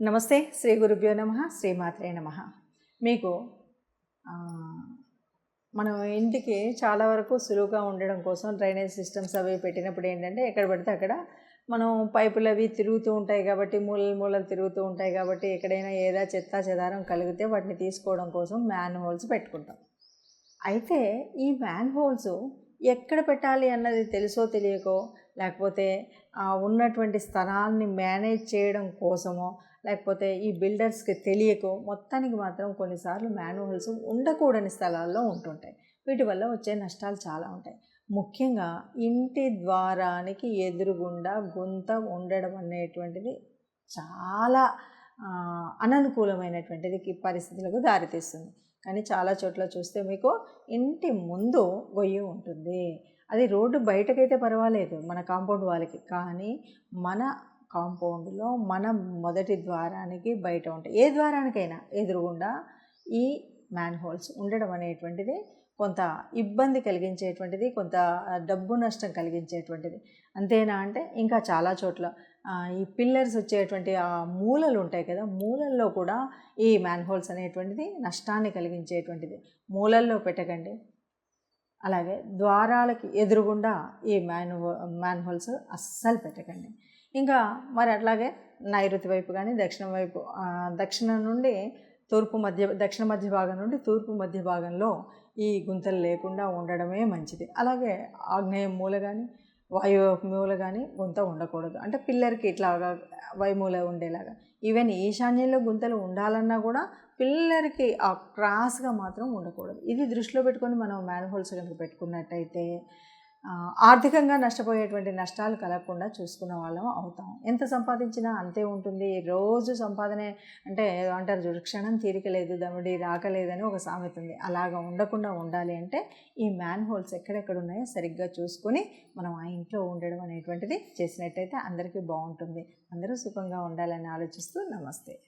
నమస్తే శ్రీ గురుభ్యో నమ శ్రీమాత్రే నమ. మీకు మనం ఇంటికి చాలా వరకు సులువుగా ఉండడం కోసం డ్రైనేజ్ సిస్టమ్స్ అవి పెట్టినప్పుడు ఏంటంటే ఎక్కడ పడితే అక్కడ మనం పైపులు అవి తిరుగుతూ ఉంటాయి కాబట్టి మూలలు మూలలు తిరుగుతూ ఉంటాయి కాబట్టి ఎక్కడైనా ఏదా చెత్త చెదారం కలిగితే వాటిని తీసుకోవడం కోసం మ్యాన్ హోల్స్ పెట్టుకుంటాం. అయితే ఈ మ్యాన్ హోల్స్ ఎక్కడ పెట్టాలి అన్నది తెలుసో తెలియకో లేకపోతే ఉన్నటువంటి స్థలాన్ని మేనేజ్ చేయడం కోసమో లేకపోతే ఈ బిల్డర్స్కి తెలియకో మొత్తానికి మాత్రం కొన్నిసార్లు మాన్యువల్స్ ఉండకూడని స్థలాల్లో ఉంటుంటాయి. వీటి వల్ల వచ్చే నష్టాలు చాలా ఉంటాయి. ముఖ్యంగా ఇంటి ద్వారానికి ఎదురుగుండా గుంత ఉండడం అనేటువంటిది చాలా అననుకూలమైనటువంటిది పరిస్థితులకు దారితీస్తుంది. కానీ చాలా చోట్ల చూస్తే మీకు ఇంటి ముందు గొయ్యి ఉంటుంది. అది రోడ్డు బయటకైతే పర్వాలేదు మన కాంపౌండ్ వాళ్ళకి. కానీ మన కాంపౌండ్లో మన మొదటి ద్వారానికి బయట ఉంటాయి. ఏ ద్వారానికైనా ఎదురుగుండా ఈ మ్యాన్ హోల్స్ ఉండడం అనేటువంటిది కొంత ఇబ్బంది కలిగించేటువంటిది కొంత డబ్బు నష్టం కలిగించేటువంటిది. అంతేనా అంటే ఇంకా చాలా చోట్ల. ఈ పిల్లర్స్ వచ్చేటువంటి ఆ మూలలు ఉంటాయి కదా మూలల్లో కూడా ఈ మ్యాన్ హోల్స్ అనేటువంటిది నష్టాన్ని కలిగించేటువంటిది. మూలల్లో పెట్టకండి. అలాగే ద్వారాలకి ఎదురుగుండా ఈ మ్యాన్ మ్యాన్హోల్స్ అస్సలు పెట్టకండి. ఇంకా మరి అట్లాగే నైరుతి వైపు కానీ దక్షిణం వైపు దక్షిణం నుండి తూర్పు మధ్య దక్షిణ మధ్య భాగం నుండి తూర్పు మధ్య భాగంలో ఈ గుంతలు లేకుండా ఉండడమే మంచిది. అలాగే ఆగ్నేయం మూల కానీ వాయు మూల కానీ గుంత ఉండకూడదు. అంటే పిల్లర్కి ఇట్లాగా వైమూల ఉండేలాగా. ఈవెన్ ఈశాన్యంలో గుంతలు ఉండాలన్నా కూడా పిల్లర్కి ఆ క్రాస్గా మాత్రం ఉండకూడదు. ఇది దృష్టిలో పెట్టుకొని మనం మ్యాన్హోల్స్ కనుక పెట్టుకున్నట్టయితే ఆర్థికంగా నష్టపోయేటువంటి నష్టాలు కలగకుండా చూసుకున్న వాళ్ళం అవుతాం. ఎంత సంపాదించినా అంతే ఉంటుంది. రోజు సంపాదనే అంటే ఏదో అంటారు చూడు క్షణం తీరిక లేదు దమిడి రాకలేదని ఒక సామెత ఉంది. అలాగా ఉండకుండా ఉండాలి అంటే ఈ మ్యాన్ హోల్స్ ఎక్కడెక్కడ ఉన్నాయో సరిగ్గా చూసుకొని మనం ఆ ఇంట్లో ఉండడం అనేటువంటిది చేసినట్టయితే అందరికీ బాగుంటుంది. అందరూ సుఖంగా ఉండాలని ఆలోచిస్తూ నమస్తే.